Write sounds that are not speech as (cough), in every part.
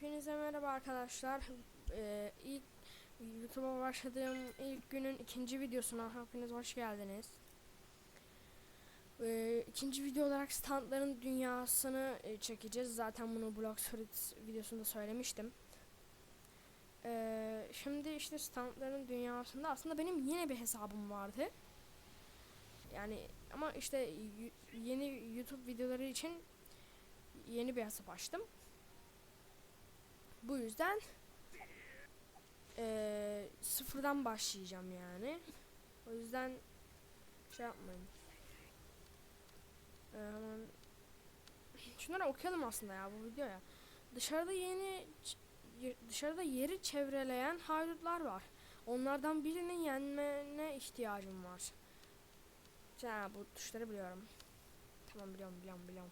Hepinize merhaba arkadaşlar. Ee, ilk YouTube'a başladığım ilk günün ikinci videosuna hepiniz hoş geldiniz. Ee, ikinci video olarak standların dünyasını e, çekeceğiz. Zaten bunu Street videosunda söylemiştim. Ee, şimdi işte standların dünyasında aslında benim yine bir hesabım vardı. Yani ama işte yeni YouTube videoları için yeni bir hesap açtım. Bu yüzden eee, sıfırdan başlayacağım yani. O yüzden şey yapmayın. Hemen şunları okuyalım aslında ya bu videoya. Dışarıda yeni dışarıda yeri çevreleyen haydutlar var. Onlardan birinin yenmene ihtiyacım var. Ya bu tuşları biliyorum. Tamam biliyorum biliyorum biliyorum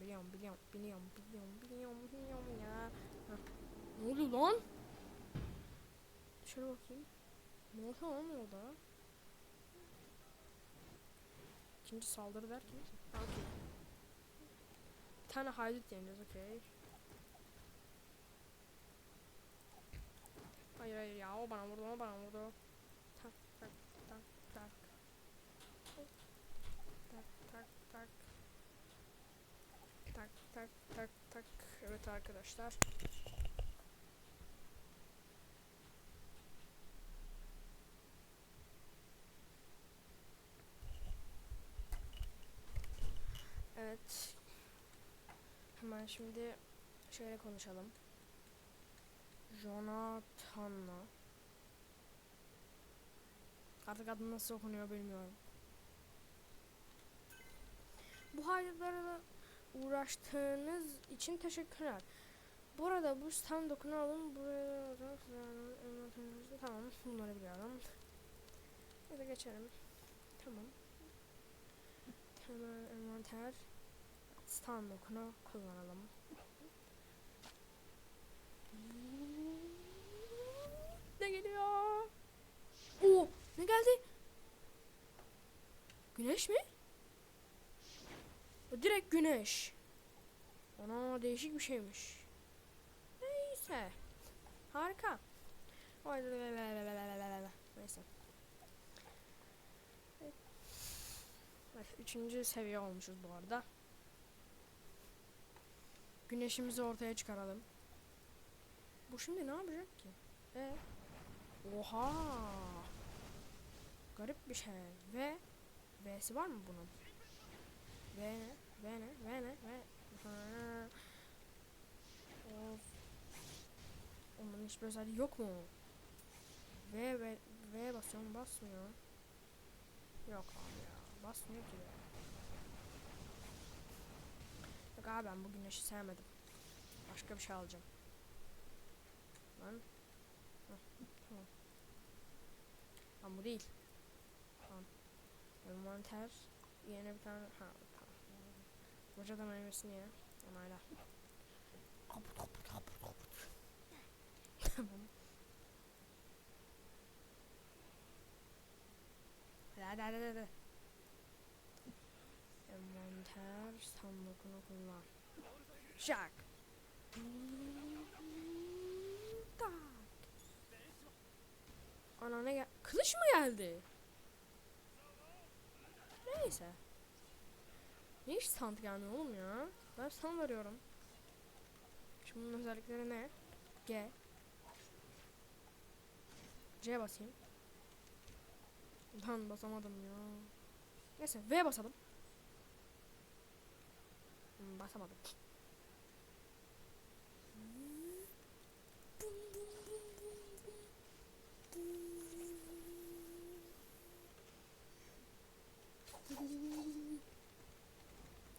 biliyorum biliyorum biliyorum biliyorum biliyorum biliyorum ya. Ne oluyor lan? Şöyle bakayım. Ne oluyor lan orada? İkinci saldırı derken? Okey. Bir tane haydut yeneceğiz okey. Hayır hayır ya o bana vurdu o bana vurdu. Tak tak tak tak. Tak tak tak. Tak tak tak tak. Evet arkadaşlar. Evet. Şimdi şöyle konuşalım. Jonathan'la. Artık adı nasıl okunuyor bilmiyorum. Bu hayırlarla uğraştığınız için teşekkürler. Bu arada bu stand dokunu alın. Buraya tamam bunları biliyorum. Ya da geçelim. Tamam. Hemen envanter stand okunu kullanalım. Ne geliyor? Oo, ne geldi? Güneş mi? Bu direkt güneş. Ona değişik bir şeymiş. Neyse. Harika. Neyse. Üçüncü seviye olmuşuz bu arada. Güneşimizi ortaya çıkaralım. Bu şimdi ne yapacak ki? E? Oha! Garip bir şey. Ve V'si var mı bunun? V ne? V ne? V ne? V. Ha. Of. Onun hiçbir özelliği yok mu? V V V basıyorum basmıyor. Yok abi ya. Basmıyor ki. Yok abi ben bu güneşi sevmedim. Başka bir şey alacağım. Lan. Heh, tamam. Lan bu değil. Tamam. Envanter. Yeni bir tane. Ha tamam. Hoca da meyvesini ye. Onayla. Kaput kaput kaput kaput. tamam. Hadi hadi hadi hadi. Envanter sandıkını kullan. Şak. Tak. Ana ne gel? Kılıç mı geldi? Neyse. Ne iş stand geldi oğlum ya? Ben stand arıyorum. Şimdi bunun özellikleri ne? G. C basayım. Lan basamadım ya. Neyse V basalım. Hmm, basamadım.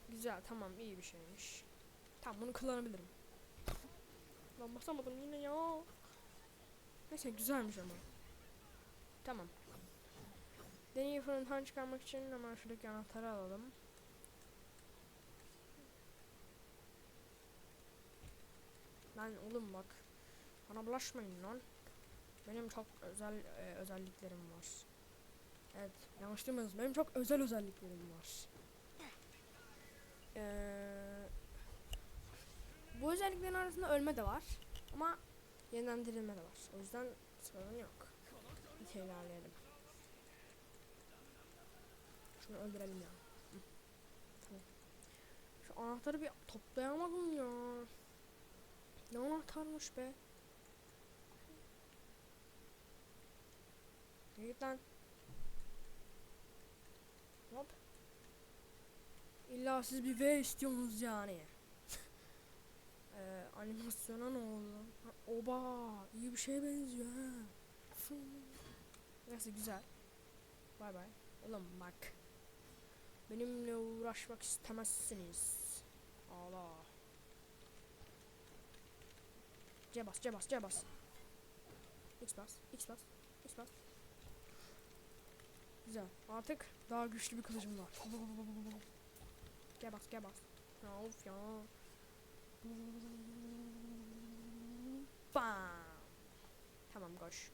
Güzel tamam iyi bir şeymiş. Tamam bunu kullanabilirim. Lan basamadım yine ya. Neyse güzelmiş ama. Tamam. Deneyi fırından çıkarmak için hemen şuradaki anahtarı alalım. Lan oğlum bak. Bana bulaşmayın lan. Benim çok özel e, özelliklerim var. Evet yanlış duymadınız. Benim çok özel özelliklerim var. Ee, bu özelliklerin arasında ölme de var. Ama yeniden dirilme de var. O yüzden sorun yok. Bir ilerleyelim. Şunu öldürelim ya. Şu anahtarı bir toplayamadım ya. Ne anahtarmış be? Git lan. Hop. İlla siz bir V istiyorsunuz yani. (laughs) Ee, animasyona ne oldu? Ha, oba iyi bir şeye benziyor ha. Neyse güzel. Bay bay. Oğlum bak. Benimle uğraşmak istemezsiniz. Allah. C bas, C bas, C bas. X bas, X bas, X bas. Güzel. Artık daha güçlü bir kılıcım var. Gel bas, gel bas. Ya of ya. Bam. Tamam koş.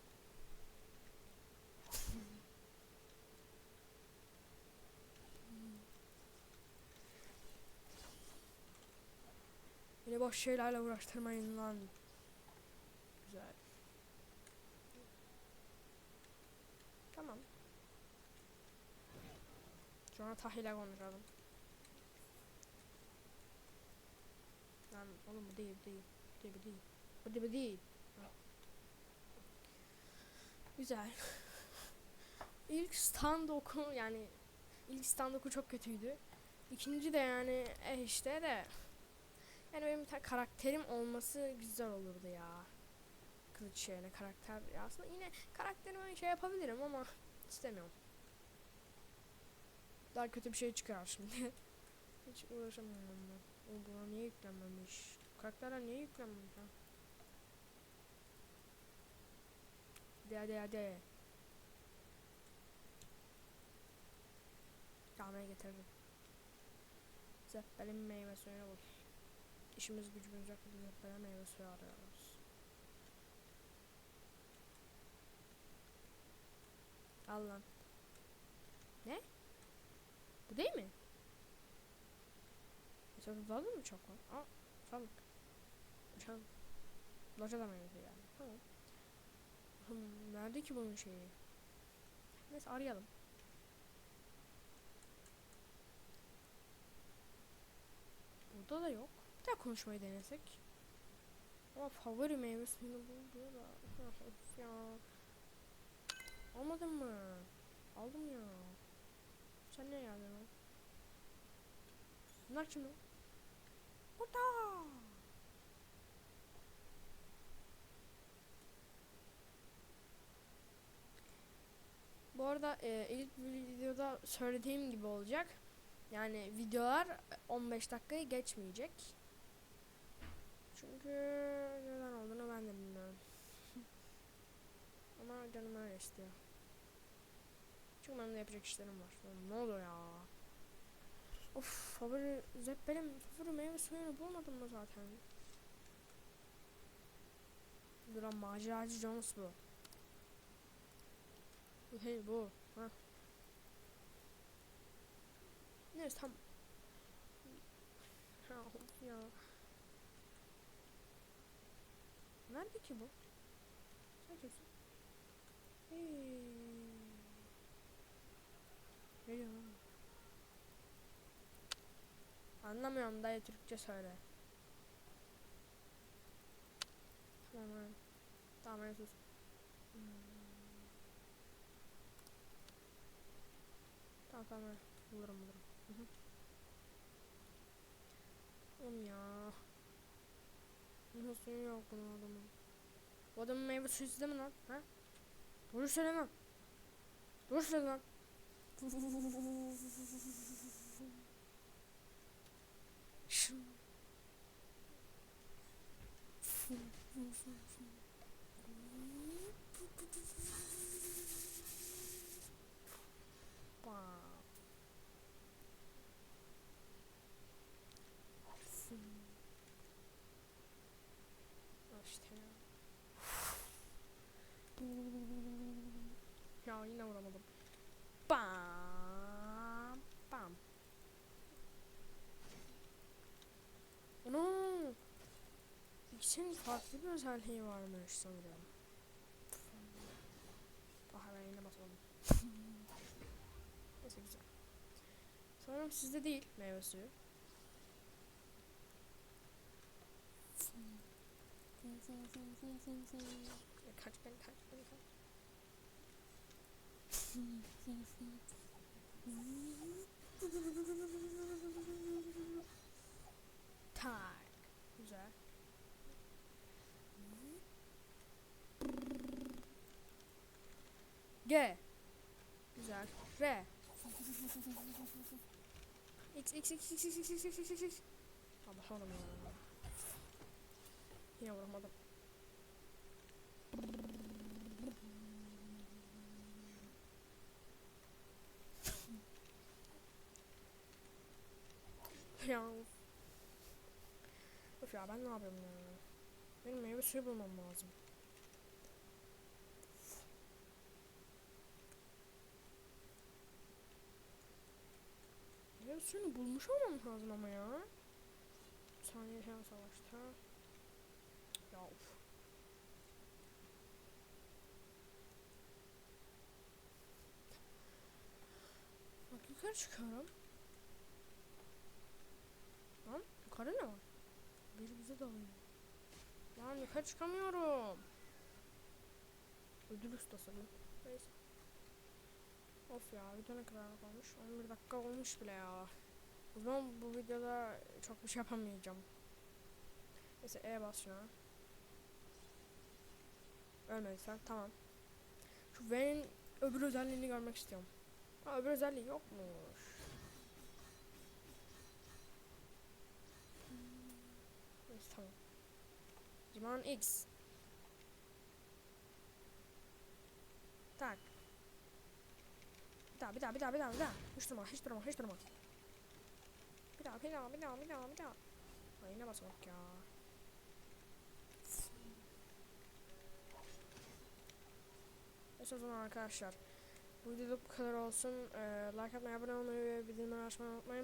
Beni boş şeylerle uğraştırmayın lan. Güzel. Tamam. Sonra Tahil'e konuşalım. Lan oğlum bu değil, bu değil. Bu değil, bu değil. Bu değil, değil. Güzel. (laughs) İlk stand oku yani ilk stand oku çok kötüydü. İkinci de yani eh işte de yani benim karakterim olması güzel olurdu ya. Kılıç şeyine karakter aslında yine karakterime şey yapabilirim ama istemiyorum. Daha kötü bir şey çıkar şimdi. (laughs) Hiç uğraşamıyorum ben. O buna niye yüklenmemiş? Karakterler niye yüklenmemiş ha? Hadi hadi hadi. Kahveye getirdim. Zeppelin meyve suyuna bul. İşimiz gücümüz yok. Zeppelin meyve suyu arıyoruz. Al lan. Ne? Bu değil mi? Mesela daha da mı çok var? Aa, sandık. Uçalım. Lojada meyvesi yani. Tamam. Hmm, nerede ki bunun şeyi? Neyse arayalım. Burada da yok. Bir daha konuşmayı denesek. Ama favori meyve suyunu buldu da. (laughs) ya. Almadın mı? Aldım ya. Sen ne geldin lan? Bunlar kim lan? Burada. Bu arada e, ilk videoda söylediğim gibi olacak. Yani videolar 15 dakikayı geçmeyecek. Çünkü neden olduğunu ben de bilmiyorum. (laughs) Ama canım öyle istiyor. Çünkü benim de yapacak işlerim var. Ne olur ya. Of favori Zeppelin favori meyve suyunu bulmadım mı zaten? Duran maceracı Jones bu. Hey bu. Ha. Neyse tam. Ya. Nerede ki bu? Sen kimsin? Hey. Lan? Anlamıyorum dayı Türkçe söyle. Tamam. Tamam sus. Tamam tamam bulurum bulurum. Hı hı. Oğlum ya. Suyu yok bunun adamın. Bu adamın meyve suyu mi lan? Ha? Doğru söyle lan. Doğru söyle lan. Şın. Bam. İşte ya. Ya yine vuramadım. Bam. Bam. Ana. Farklı bir özelliği varmış sanırım. Ah ben yine basmadım. Neyse güzel. Sanırım sizde değil meyve suyu. Kaç beni kaç beni kaç. Tak. Güzel. G. Güzel. R. X X X X X X X X X X X Aa basamadım ya. Yine vuramadım. ya. Of ya ben ne yapıyorum ya? Benim meyve suyu bulmam lazım. Suyunu bulmuş olmam lazım ama ya. Saniye hem savaşta. Ya of. Bak yukarı çıkıyorum. Lan yukarı ne var? Biri bize dalıyor. Lan yukarı çıkamıyorum. Ödül ustası. Neyse. Of ya video ne kadar kalmış? 11 dakika olmuş bile ya. O zaman bu videoda çok bir şey yapamayacağım. Neyse E bas şuna. Ölmediysen tamam. Şu V'nin öbür özelliğini görmek istiyorum. Ha öbür özelliği yokmuş. Neyse tamam. O zaman X. Tak. Daha bir daha bir daha bir daha bir daha. Hiç durma hiç durma hiç durma. Bir daha bir daha bir daha bir daha bir daha. Ay yine basmak ya. Neyse o zaman arkadaşlar. Bu videoluk bu kadar olsun. Ee, like atmayı, abone olmayı ve bildirimleri açmayı unutmayın.